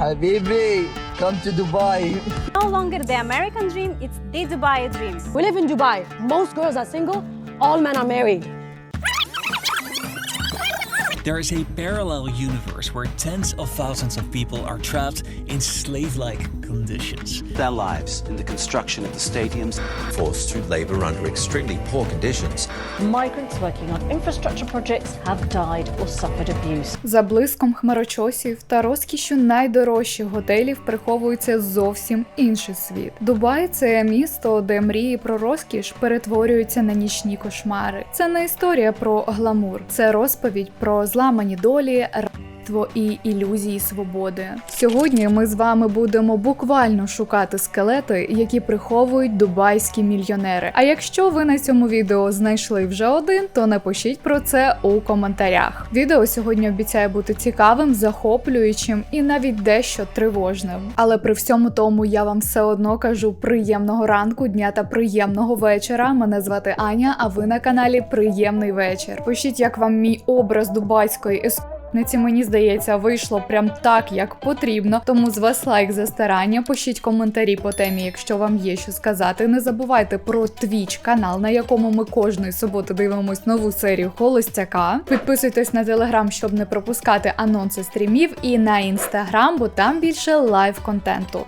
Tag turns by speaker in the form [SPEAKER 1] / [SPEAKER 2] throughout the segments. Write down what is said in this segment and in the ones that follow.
[SPEAKER 1] Habibi, come to Dubai.
[SPEAKER 2] No longer the American dream, it's the Dubai dream.
[SPEAKER 3] We live in Dubai. Most girls are single, all men are married.
[SPEAKER 4] There is a parallel universe where tens of thousands of people are trapped in slave like conditions.
[SPEAKER 5] their lives in the construction of the stadiums.
[SPEAKER 6] forced to labour under extremely poor conditions.
[SPEAKER 7] Migrants working on infrastructure projects have died or suffered abuse.
[SPEAKER 8] За блиском хмарочосів та розкішю найдорожчих готелів приховується зовсім інший світ. Дубай це місто, де мрії про розкіш перетворюються на нічні кошмари. Це не історія про гламур, це розповідь про зламані долі. Рабство І ілюзії свободи. Сьогодні ми з вами будемо буквально шукати скелети, які приховують дубайські мільйонери. А якщо ви на цьому відео знайшли вже один, то напишіть про це у коментарях. Відео сьогодні обіцяє бути цікавим, захоплюючим і навіть дещо тривожним. Але при всьому тому я вам все одно кажу приємного ранку, дня та приємного вечора. Мене звати Аня, а ви на каналі Приємний вечір. Пишіть, як вам мій образ дубайської ес. Ниці мені здається, вийшло прям так, як потрібно. Тому з вас лайк за старання. Пишіть коментарі по темі, якщо вам є що сказати. Не забувайте про Twitch канал, на якому ми кожної суботи дивимось нову серію Холостяка. Підписуйтесь на телеграм, щоб не пропускати анонси стрімів, і на інстаграм, бо там більше лайв контенту.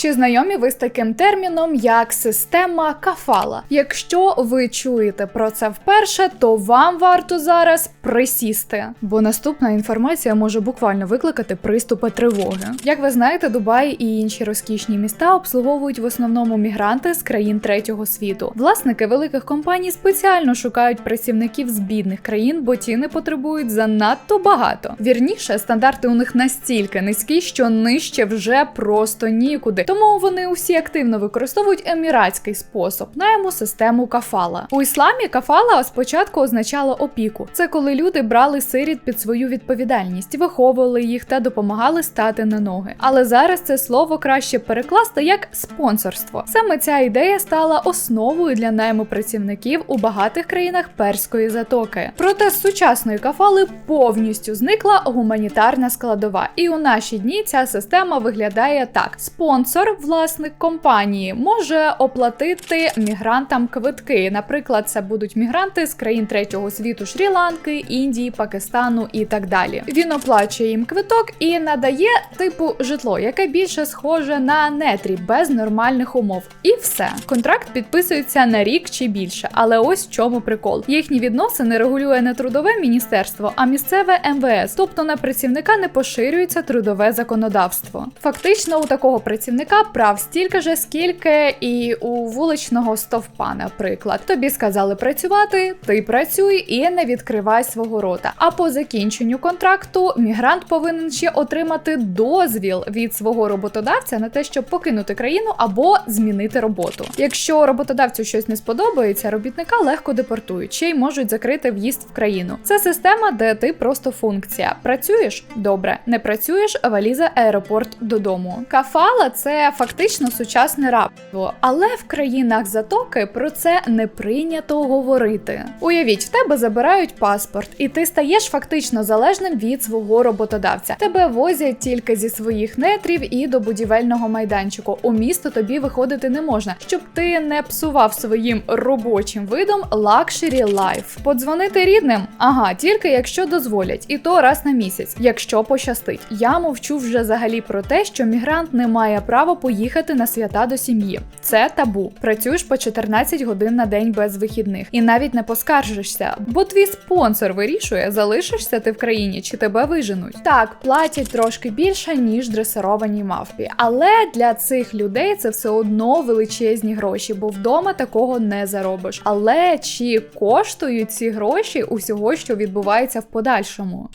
[SPEAKER 8] Чи знайомі ви з таким терміном, як система кафала? Якщо ви чуєте про це вперше, то вам варто зараз присісти, бо наступна інформація може буквально викликати приступи тривоги. Як ви знаєте, Дубай і інші розкішні міста обслуговують в основному мігранти з країн третього світу. Власники великих компаній спеціально шукають працівників з бідних країн, бо ті не потребують занадто багато. Вірніше, стандарти у них настільки низькі, що нижче вже просто нікуди. Тому вони усі активно використовують еміратський спосіб найму систему кафала. У ісламі кафала спочатку означало опіку. Це коли люди брали сиріт під свою відповідальність, виховували їх та допомагали стати на ноги. Але зараз це слово краще перекласти як спонсорство. Саме ця ідея стала основою для найму працівників у багатих країнах перської затоки. Проте з сучасної кафали повністю зникла гуманітарна складова, і у наші дні ця система виглядає так: спонсор, власник компанії, може оплатити мігрантам квитки. Наприклад, це будуть мігранти з країн третього світу Шрі-Ланки, Індії, Пакистану і так далі. Він оплачує їм квиток і надає типу житло, яке більше схоже на нетрі без нормальних умов. І все. Контракт підписується на рік чи більше. Але ось в чому прикол. Їхні відносини регулює не трудове міністерство, а місцеве МВС, тобто на працівника не поширюється трудове законодавство. Фактично, у такого працівника прав стільки же, скільки і у вуличного стовпа, наприклад. Тобі сказали працювати, ти працюй і не відкривай свого рота. А по закінченню контракту мігрант повинен ще отримати дозвіл від свого роботодавця на те, щоб покинути країну або змінити роботу. Якщо роботодавцю щось не сподобається, робітника легко депортують, ще й можуть закрити в'їзд в країну. Це система, де ти просто функція. Працюєш добре, не працюєш, валіза аеропорт додому. Кафала це фактично сучасне рабство, але в країнах затоки про це не прийнято говорити. Уявіть, в тебе забирають паспорт, і ти стаєш фактично залежним від свого роботодавця. Тебе возять тільки зі своїх нетрів і до будівельного майданчику. У місто тобі виходити не можна, щоб ти не псував своїм робочим видом лакшері лайф. Подзвонити рідним? Ага, тільки якщо дозволять, і то раз на місяць, якщо пощастить. Я мовчу вже взагалі про те, що мігрант не має права поїхати на свята до сім'ї. Це табу. Працюєш по 14 годин на день без вихідних і навіть не поскаржишся, бо твій спонсор вирішує, залишишся ти в країні чи тебе виженуть. Так, платять трошки більше, ніж дресированій мавпі, але для цих людей це все одно величезні гроші, бо вдома такого не заробиш. Але чи коштують ці гроші усього, що відбувається в подальшому?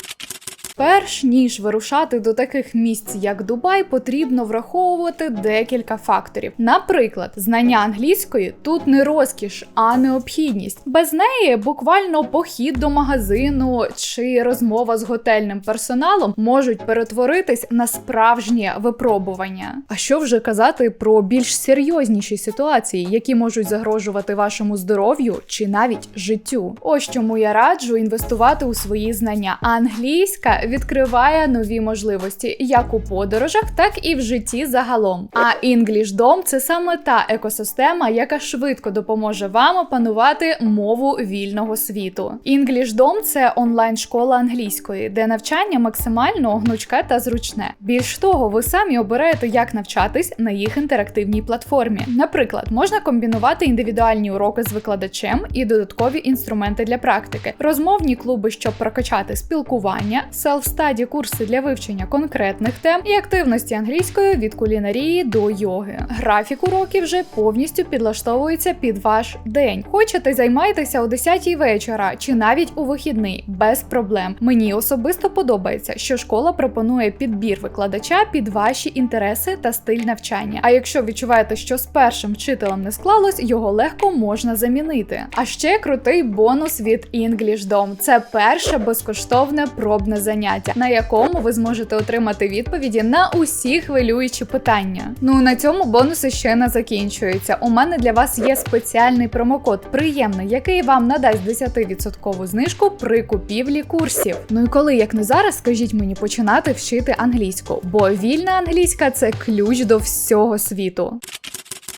[SPEAKER 8] Перш ніж вирушати до таких місць, як Дубай, потрібно враховувати декілька факторів. Наприклад, знання англійської тут не розкіш, а необхідність. Без неї буквально похід до магазину чи розмова з готельним персоналом можуть перетворитись на справжнє випробування. А що вже казати про більш серйозніші ситуації, які можуть загрожувати вашому здоров'ю чи навіть життю? Ось чому я раджу інвестувати у свої знання. Англійська відкриває нові можливості як у подорожах, так і в житті загалом. А English Dom – це саме та екосистема, яка швидко допоможе вам опанувати мову вільного світу. English Dom – це онлайн-школа англійської, де навчання максимально гнучке та зручне. Більш того, ви самі обираєте, як навчатись на їх інтерактивній платформі. Наприклад, можна комбінувати індивідуальні уроки з викладачем і додаткові інструменти для практики, розмовні клуби, щоб прокачати спілкування, селф-стаді курси для вивчення конкретних тем і активності англійської від кулінарії до йоги. Графік уроків вже повністю підлаштовується під ваш день. Хочете, займайтеся о 10 вечора чи навіть у вихідний без проблем. Мені особисто подобається, що школа пропонує підбір викладача під ваші інтереси та стиль навчання. А якщо відчуваєте, що з першим вчителем не склалось, його легко можна замінити. А ще крутий бонус від English це перше безкоштовне пробне заняття, на якому ви зможете отримати відповіді на усі хвилюючі питання. Ну на цьому бонуси ще не закінчуються. У мене для вас є спеціальний промокод приємний, який вам надасть 10% знижку при купівлі курсів. Ну і коли, як не зараз, скажіть мені починати вчити англійську, бо вільна англійська це ключ до всього світу.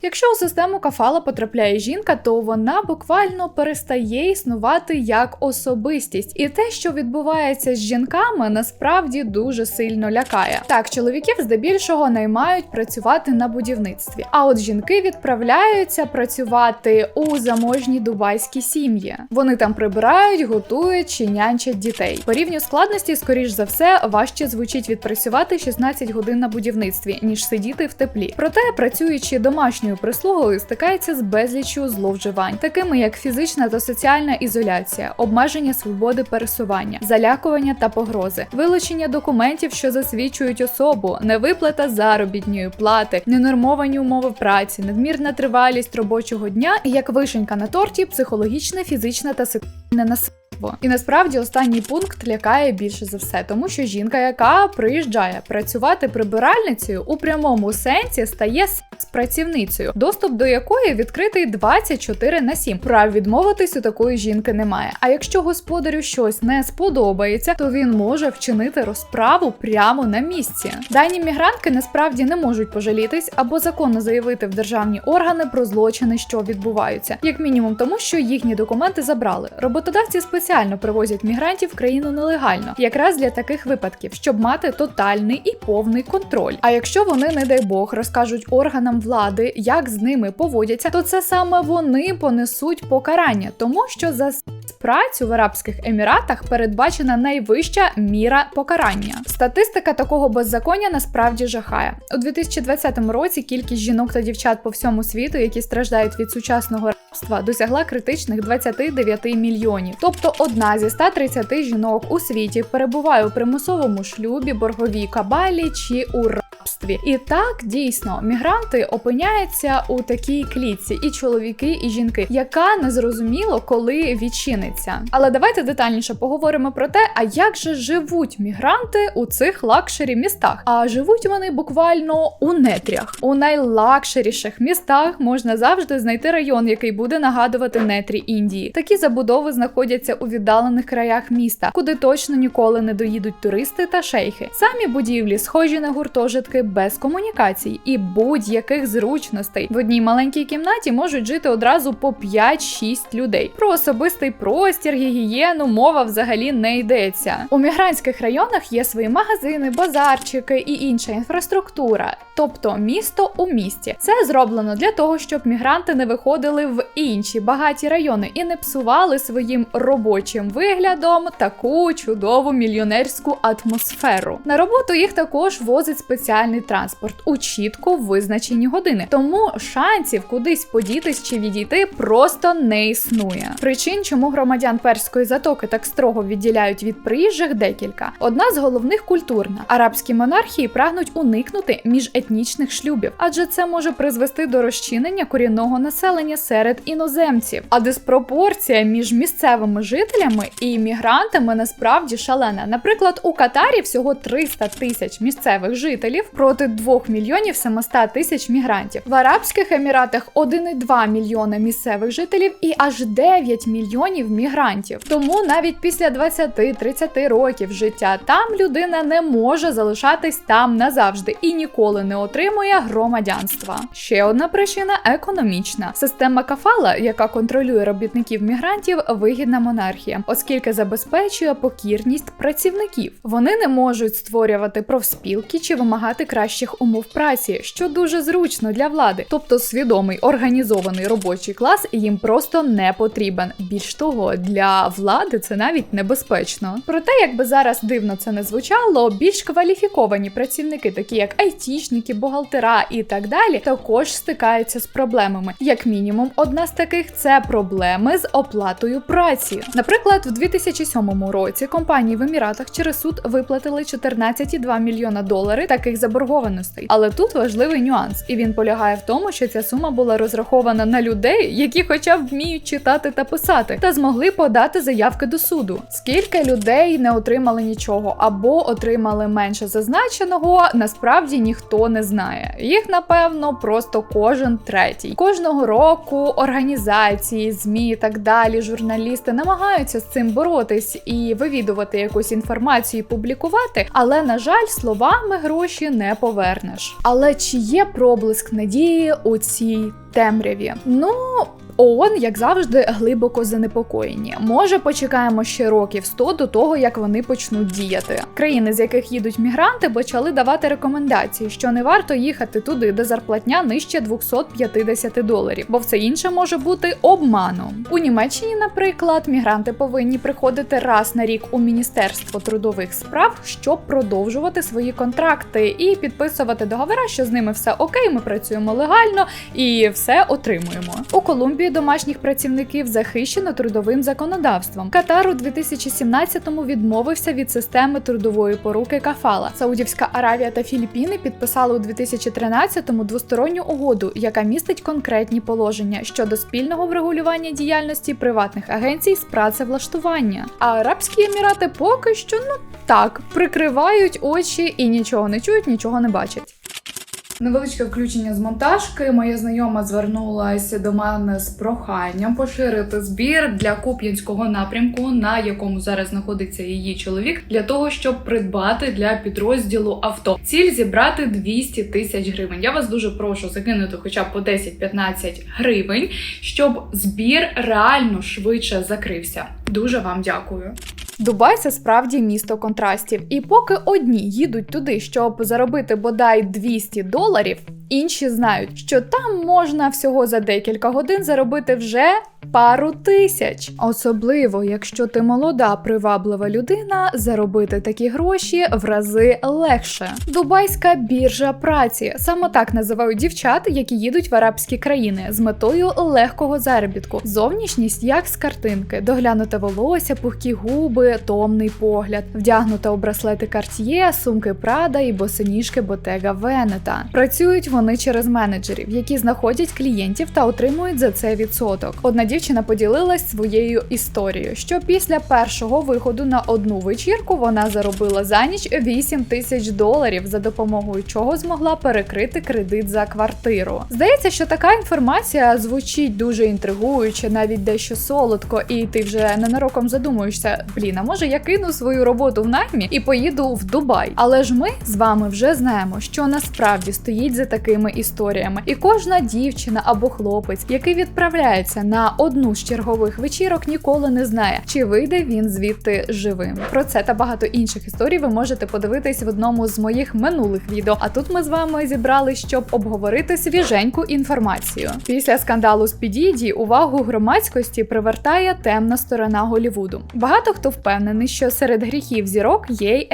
[SPEAKER 8] Якщо у систему кафала потрапляє жінка, то вона буквально перестає існувати як особистість, і те, що відбувається з жінками, насправді дуже сильно лякає. Так, чоловіків здебільшого наймають працювати на будівництві, а от жінки відправляються працювати у заможні дубайські сім'ї. Вони там прибирають, готують чи нянчать дітей. По рівню складності, скоріш за все, важче звучить відпрацювати 16 годин на будівництві, ніж сидіти в теплі. Проте, працюючи домашньою прислугою, стикається з безліччю зловживань, такими як фізична та соціальна ізоляція, обмеження свободи пересування, залякування та погрози, вилучення документів, що засвідчують особу, невиплата заробітної плати, ненормовані умови праці, надмірна тривалість робочого дня і як вишенька на торті, психологічне, фізичне та сексуальне насильство. І насправді останній пункт лякає більше за все, тому що жінка, яка приїжджає працювати прибиральницею у прямому сенсі, стає працівницею, доступ до якої відкритий 24 на 7. Прав відмовитись у такої жінки немає. А якщо господарю щось не сподобається, то він може вчинити розправу прямо на місці. Дані мігрантки насправді не можуть пожалітись або законно заявити в державні органи про злочини, що відбуваються, як мінімум, тому що їхні документи забрали. Роботодавці спеціально привозять мігрантів в країну нелегально, якраз для таких випадків, щоб мати тотальний і повний контроль. А якщо вони, не дай Бог, розкажуть органам влади, як з ними поводяться, то це саме вони понесуть покарання, тому що за працю в Арабських Еміратах передбачена найвища міра покарання. Статистика такого беззаконня насправді жахає. У 2020 році кількість жінок та дівчат по всьому світу, які страждають від сучасного рабства, досягла критичних 29 мільйонів. Тобто одна зі 130 жінок у світі перебуває у примусовому шлюбі, борговій кабалі чи у рабстві. І так дійсно мігранти опиняються у такій клітці, і чоловіки, і жінки, яка не зрозуміло, коли відчиниться. Але давайте детальніше поговоримо про те, а як же живуть мігранти у цих лакшері містах. А живуть вони буквально у нетрях. У найлакшеріших містах можна завжди знайти район, який буде нагадувати нетрі Індії. Такі забудови знаходяться у віддалених краях міста, куди точно ніколи не доїдуть туристи та шейхи. Самі будівлі схожі на гуртожитки без комунікацій і будь-яких зручностей. В одній маленькій кімнаті можуть жити одразу по 5-6 людей. Про особистий простір, гігієну мова взагалі не йдеться. У мігрантських районах є свої магазини, базарчики і інша інфраструктура, тобто місто у місті. Це зроблено для того, щоб мігранти не виходили в інші багаті райони і не псували своїм робочим виглядом таку чудову мільйонерську атмосферу. На роботу їх також возить спеціальний транспорт у чітко визначені години, тому шансів кудись подітись чи відійти просто не існує. Причин, чому громадян перської затоки так строго відділяють від приїжджих, декілька. Одна з головних культурна. Арабські монархії прагнуть уникнути міжетнічних шлюбів, адже це може призвести до розчинення корінного населення серед іноземців. А диспропорція між місцевими жителями і іммігрантами насправді шалена. Наприклад, у Катарі всього 300 тисяч місцевих жителів проти проти 2 мільйонів 700 тисяч мігрантів. В Арабських Еміратах 1,2 мільйона місцевих жителів і аж 9 мільйонів мігрантів. Тому навіть після 20-30 років життя там людина не може залишатись там назавжди і ніколи не отримує громадянства. Ще одна причина економічна. Система кафала, яка контролює робітників мігрантів, вигідна монархія, оскільки забезпечує покірність працівників. Вони не можуть створювати профспілки чи вимагати кращих умов праці, що дуже зручно для влади. Тобто свідомий організований робочий клас їм просто не потрібен. Більш того, для влади це навіть небезпечно. Проте, якби зараз дивно це не звучало, більш кваліфіковані працівники, такі як айтішники, бухгалтера і так далі, також стикаються з проблемами. Як мінімум, одна з таких це проблеми з оплатою праці. Наприклад, в 2007 році компанії в Еміратах через суд виплатили 14,2 мільйона доларів таких заборгованостей. Але тут важливий нюанс, і він полягає в тому, що ця сума була розрахована на людей, які хоча б вміють читати та писати, та змогли подати заявки до суду. Скільки людей не отримали нічого або отримали менше зазначеного, насправді ніхто не знає. Їх напевно просто кожен третій. Кожного року організації, змі і так далі, журналісти намагаються з цим боротись і вивідувати якусь інформацію, і публікувати. Але на жаль, словами гроші не повернеш. Але чи є проблиск надії у цій темряві? Ну. ООН, як завжди, глибоко занепокоєні. Може, почекаємо ще років 100 до того, як вони почнуть діяти. Країни, з яких їдуть мігранти, почали давати рекомендації, що не варто їхати туди, де зарплатня нижче 250 доларів, бо все інше може бути обманом. У Німеччині, наприклад, мігранти повинні приходити раз на рік у міністерство трудових справ, щоб продовжувати свої контракти і підписувати договори, що з ними все окей, ми працюємо легально і все отримуємо. У Колумбії домашніх працівників захищено трудовим законодавством. Катар у 2017-му відмовився від системи трудової поруки кафала. Саудівська Аравія та Філіппіни підписали у 2013-му двосторонню угоду, яка містить конкретні положення щодо спільного врегулювання діяльності приватних агенцій з працевлаштування. А Арабські Емірати поки що ну так прикривають очі і нічого не чують, нічого не бачать. Невеличке включення з монтажки. Моя знайома звернулася до мене з проханням поширити збір для куп'янського напрямку, на якому зараз знаходиться її чоловік, для того, щоб придбати для підрозділу авто. Ціль зібрати 200 тисяч гривень. Я вас дуже прошу закинути хоча б по 10-15 гривень, щоб збір реально швидше закрився. Дуже вам дякую. Дубай це справді місто контрастів. І поки одні їдуть туди, щоб заробити бодай 200 доларів, інші знають, що там можна всього за декілька годин заробити вже пару тисяч. Особливо, якщо ти молода, приваблива людина, заробити такі гроші в рази легше. Дубайська біржа праці саме так називають дівчат, які їдуть в арабські країни з метою легкого заробітку. Зовнішність як з картинки, доглянуте волосся, пухкі губи, томний погляд, вдягнута у браслети Cartier, сумки Prada і босоніжки Bottega Veneta. Працюють вони через менеджерів, які знаходять клієнтів та отримують за це відсоток. Одна дівчина поділилась своєю історією, що після першого виходу на одну вечірку вона заробила за ніч 8 тисяч доларів, за допомогою чого змогла перекрити кредит за квартиру. Здається, що така інформація звучить дуже інтригуюче, навіть дещо солодко, і ти вже ненароком задумуєшся: блін, а може я кину свою роботу в наймі і поїду в Дубай. Але ж ми з вами вже знаємо, що насправді стоїть за такими історіями, і кожна дівчина або хлопець, який відправляється на одну з чергових вечірок, ніколи не знає, чи вийде він звідти живим. Про це та багато інших історій ви можете подивитись в одному з моїх минулих відео. А тут ми з вами зібрали, щоб обговорити свіженьку інформацію. Після скандалу з Підіді увагу громадськості привертає темна сторона Голівуду. Багато хто впевнений, що серед гріхів зірок є й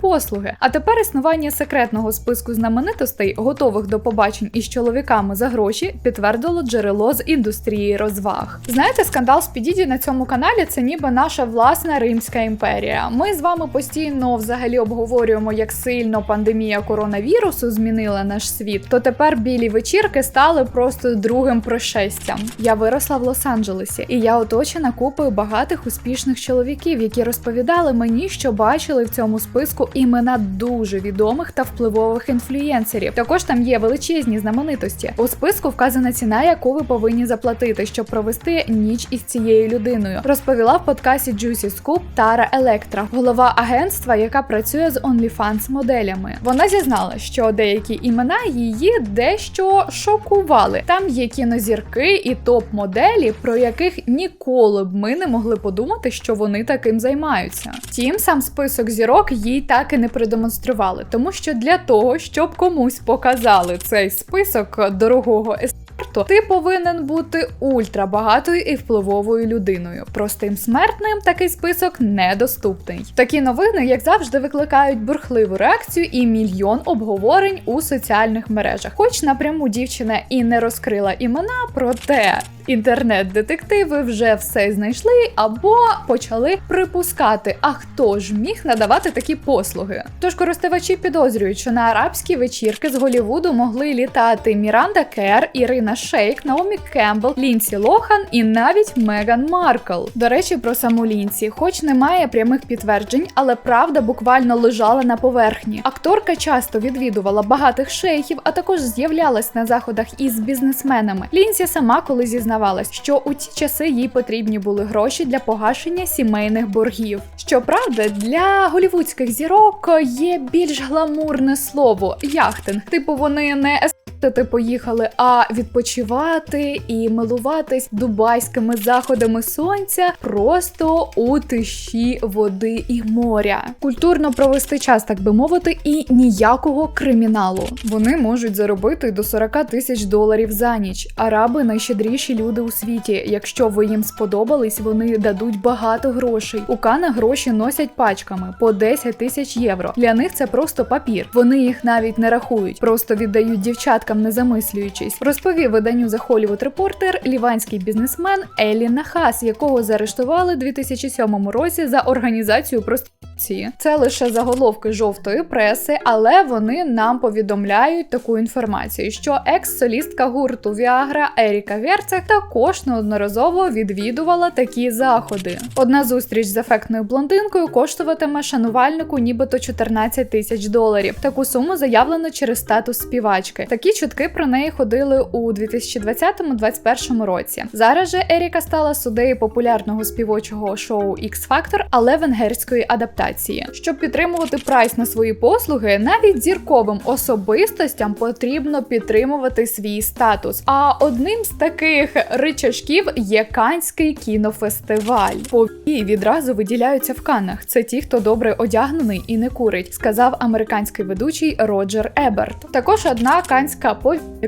[SPEAKER 8] послуги. А тепер існування секретного списку знаменитостей, готових до побачень із чоловіками за гроші, підтвердило джерело з індустрії розваг. Знаєте, скандал з Підіді на цьому каналі це ніби наша власна Римська імперія. Ми з вами постійно взагалі обговорюємо, як сильно пандемія коронавірусу змінила наш світ. То тепер білі вечірки стали просто другим пришестям. Я виросла в Лос-Анджелесі, і я оточена купою багатих успішних чоловіків, які розповідали мені, що бачили в цьому списку списку імена дуже відомих та впливових інфлюєнсерів. Також там є величезні знаменитості. У списку вказана ціна, яку ви повинні заплатити, щоб провести ніч із цією людиною. Розповіла в подкасті Juicy Scoop Тара Електра, голова агентства, яка працює з OnlyFans моделями. Вона зізнала, що деякі імена її дещо шокували. Там є кінозірки і топ-моделі, про яких ніколи б ми не могли подумати, що вони таким займаються. Втім, сам список зірок їй так і не продемонстрували, тому що для того, щоб комусь показали цей список дорогого естарту, ти повинен бути ультрабагатою і впливовою людиною. Простим смертним такий список недоступний. Такі новини, як завжди, викликають бурхливу реакцію і мільйон обговорень у соціальних мережах. Хоч напряму дівчина і не розкрила імена, проте інтернет-детективи вже все знайшли або почали припускати, а хто ж міг надавати такі послуги. Тож користувачі підозрюють, що на арабські вечірки з Голівуду могли літати Міранда Кер, Ірина Шейк, Наомі Кембл, Лінсі Лохан і навіть Меган Маркл. До речі, про саму Лінсі, хоч немає прямих підтверджень, але правда буквально лежала на поверхні. Акторка часто відвідувала багатих шейхів, а також з'являлась на заходах із бізнесменами. Лінсі сама коли зізнавалась, що у ті часи їй потрібні були гроші для погашення сімейних боргів. Щоправда, для голівудських зірок є більш гламурне слово яхтинг. Типу, вони не естети поїхали, а відпочивати і милуватись дубайськими заходами сонця просто у тиші води і моря. Культурно провести час, так би мовити, і ніякого криміналу. Вони можуть заробити до 40 тисяч доларів за ніч. Араби найщедріші люди у світі. Якщо ви їм сподобались, вони дадуть багато грошей. У Кана гроші носять пачками по 10 тисяч євро. Для них це просто папір. Вони їх навіть не рахують, просто віддають дівчаткам, не замислюючись. Розповів виданню The Hollywood Reporter ліванський бізнесмен Елі Нахас, якого заарештували у 2007 році за організацію проституції. Це лише заголовки жовтої преси, але вони нам повідомляють таку інформацію, що екс-солістка гурту Viagra Еріка Герцег також неодноразово відвідувала такі заходи. Одна зустріч з ефектною блондинкою коштуватиме шанувальнику нібито 14 тисяч доларів. Таку суму заявлено через статус співачки. Такі чутки про неї ходили у 2020-2021 році. Зараз же Еріка стала суддею популярного співочого шоу X Factor, але венгерської адаптації. Щоб підтримувати прайс на свої послуги, навіть зірковим особистостям потрібно підтримувати свій статус. А одним з таких ричажків є Канський кінофестиваль. Повії відразу виділяються в канах. Це ті, хто добре одягнений і не курить, сказав американський ведучий Роджер Еберт. Також одна канська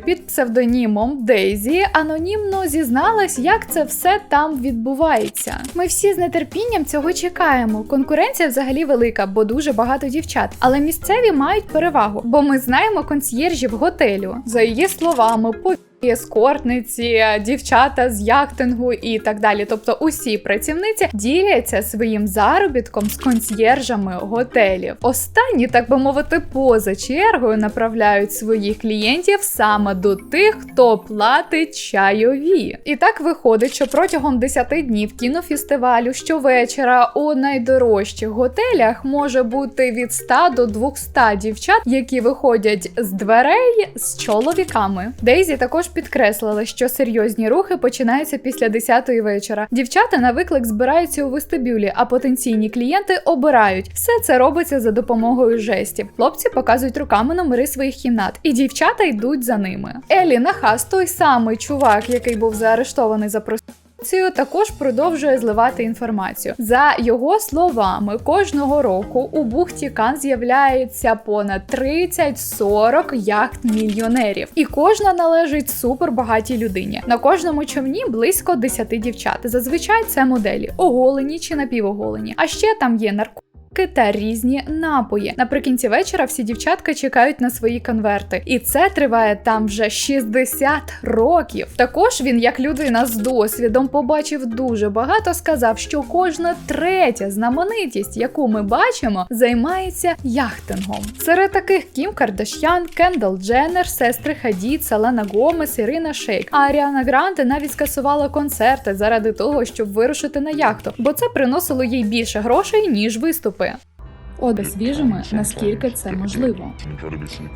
[SPEAKER 8] під псевдонімом Дейзі анонімно зізналась, як це все там відбувається. Ми всі з нетерпінням цього чекаємо. Конкуренція взагалі велика, бо дуже багато дівчат. Але місцеві мають перевагу, бо ми знаємо консьєржів готелю. За її словами, повії ескортниці, дівчата з яхтингу і так далі. Тобто усі працівниці діляться своїм заробітком з консьєржами готелів. Останні, так би мовити, поза чергою направляють своїх клієнтів саме до тих, хто платить чайові. І так виходить, що протягом 10 днів кінофестивалю щовечора у найдорожчих готелях може бути від 100 до 200 дівчат, які виходять з дверей з чоловіками. Дейзі також підкреслила, що серйозні рухи починаються після 10-ї вечора. Дівчата на виклик збираються у вестибюлі, а потенційні клієнти обирають. Все це робиться за допомогою жестів. Хлопці показують руками номери своїх кімнат, і дівчата йдуть за ними. Елі Нахас, той самий чувак, який був заарештований за проституцію, Цю також продовжує зливати інформацію. За його словами, кожного року у бухті Кан з'являється понад 30-40 яхт мільйонерів, і кожна належить супербагатій людині. На кожному човні близько 10 дівчат. Зазвичай це моделі оголені чи напівоголені. А ще там є наркотики та різні напої. Наприкінці вечора всі дівчатка чекають на свої конверти, і це триває там вже 60 років. Також він, як людина з досвідом, побачив дуже багато. Сказав, що кожна третя знаменитість, яку ми бачимо, займається яхтингом. Серед таких Кім Кардашян, Кендал Дженнер, сестри Хадід, Салена Гомес, Ірина Шейк. А Аріана Гранте навіть скасувала концерти заради того, щоб вирушити на яхту, бо це приносило їй більше грошей ніж виступи. Оде свіжими, наскільки це можливо.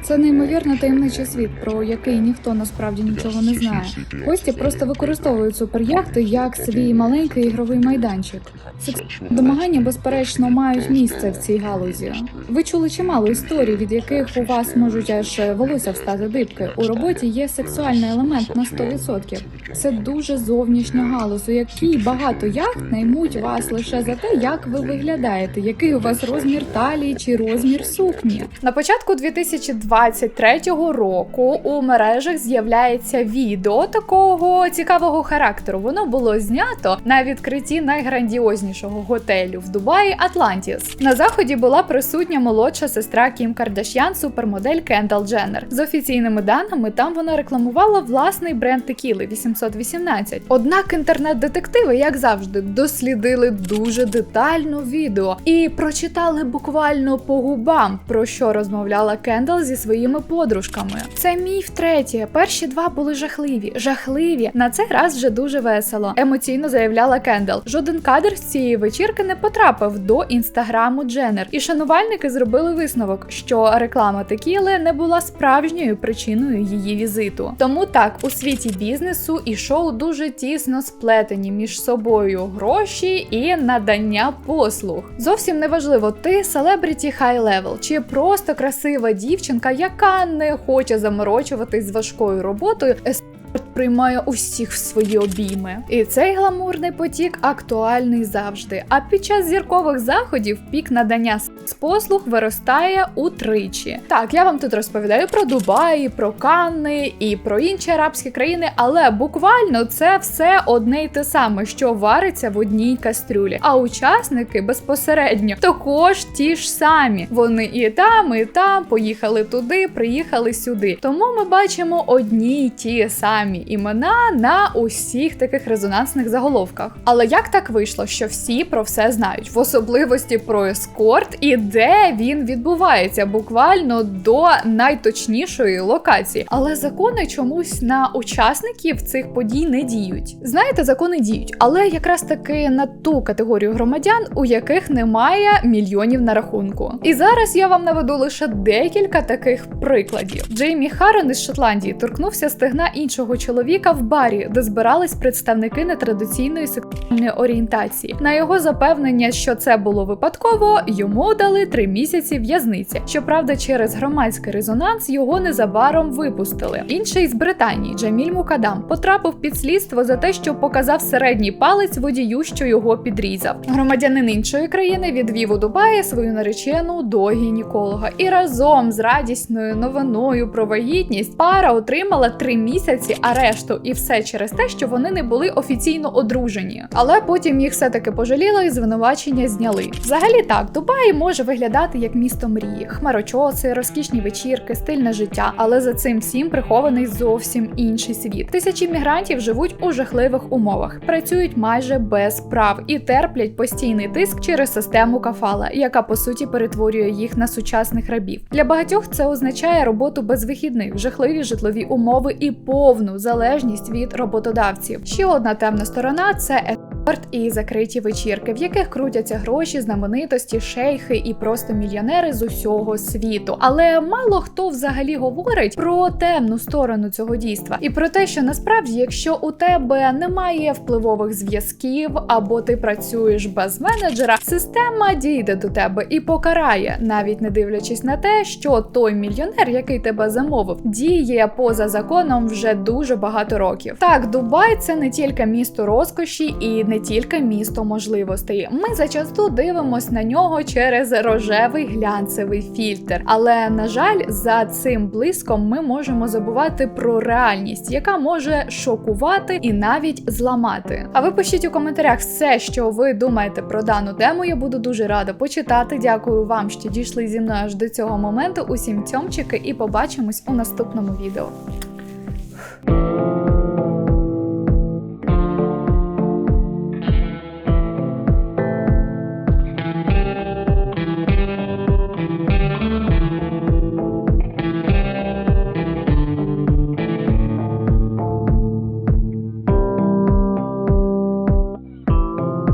[SPEAKER 8] Це неймовірно таємничий світ, про який ніхто насправді нічого не знає. Гості просто використовують суперяхти як свій маленький ігровий майданчик. Секс домагання, безперечно, мають місце в цій галузі. Ви чули чимало історій, від яких у вас можуть аж волосся встати дибки. У роботі є сексуальний елемент на 100%. Це дуже зовнішня галузь, у якій багато яхт наймуть вас лише за те, як ви виглядаєте, який у вас розмір талії чи розмір сукні. На початку 2023 року у мережах з'являється відео такого цікавого характеру. Воно було знято на відкритті найграндіознішого готелю в Дубаї Атлантіс. На заході була присутня молодша сестра Кім Кардашян, супермодель Кендал Дженнер. З офіційними даними там вона рекламувала власний бренд текіли 818. Однак інтернет-детективи, як завжди, дослідили дуже детально відео і прочитали буквально по губам, про що розмовляла Кендал зі своїми подружками. Це міф третє. Перші два були жахливі, жахливі. На цей раз вже дуже весело. Емоційно заявляла Кендал. Жоден кадр з цієї вечірки не потрапив до інстаграму Дженнер, і шанувальники зробили висновок, що реклама текіли не була справжньою причиною її візиту. Тому так у світі бізнесу і шоу дуже тісно сплетені між собою гроші і надання послуг. Зовсім неважливо, ти селебріті хай левел чи просто красива дівчинка, яка не хоче заморочуватись з важкою роботою. Приймає усіх в свої обійми, і цей гламурний потік актуальний завжди. А під час зіркових заходів пік надання послуг виростає утричі. Так, я вам тут розповідаю про Дубай, про Канни і про інші арабські країни, але буквально це все одне й те саме, що вариться в одній кастрюлі. А учасники безпосередньо також ті ж самі. Вони і там, і там поїхали туди, приїхали сюди. Тому ми бачимо одні й ті самі імена на усіх таких резонансних заголовках. Але як так вийшло, що всі про все знають, в особливості про ескорт і де він відбувається, буквально до найточнішої локації. Але закони чомусь на учасників цих подій не діють. Знаєте, закони діють, але якраз таки на ту категорію громадян, у яких немає мільйонів на рахунку. І зараз я вам наведу лише декілька таких прикладів. Джеймі Харрен із Шотландії торкнувся стегна іншого чоловіка в барі, де збирались представники нетрадиційної сексуальної орієнтації. На його запевнення, що це було випадково, йому дали три місяці в'язниці. Щоправда, через громадський резонанс його незабаром випустили. Інший з Британії, Джаміль Мукадам, потрапив під слідство за те, що показав середній палець водію, що його підрізав. Громадянин іншої країни відвів у Дубаї свою наречену до гінеколога. І разом з радісною новиною про вагітність пара отримала три місяці арешту, і все через те, що вони не були офіційно одружені. Але потім їх все-таки пожаліли і звинувачення зняли. Взагалі так, Дубай може виглядати як місто мрії, хмарочоси, розкішні вечірки, стильне життя, але за цим всім прихований зовсім інший світ. Тисячі мігрантів живуть у жахливих умовах, працюють майже без прав і терплять постійний тиск через систему кафала, яка по суті перетворює їх на сучасних рабів. Для багатьох це означає роботу без вихідних, жахливі житлові умови і повну залежність від роботодавців. Ще одна темна сторона це ескорт і закриті вечірки, в яких крутяться гроші, знаменитості, шейхи і просто мільйонери з усього світу. Але мало хто взагалі говорить про темну сторону цього дійства і про те, що насправді, якщо у тебе немає впливових зв'язків або ти працюєш без менеджера, система дійде до тебе і покарає, навіть не дивлячись на те, що той мільйонер, який тебе замовив, діє поза законом вже дуже багато років. Так, Дубай це не тільки місто розкоші і не тільки місто можливостей. Ми зачасту дивимось на нього через рожевий глянцевий фільтр. Але на жаль, за цим блиском ми можемо забувати про реальність, яка може шокувати і навіть зламати. А ви пишіть у коментарях все, що ви думаєте про дану тему. Я буду дуже рада почитати. Дякую вам, що дійшли зі мною аж до цього моменту. Усім цьомчики, і побачимось у наступному відео.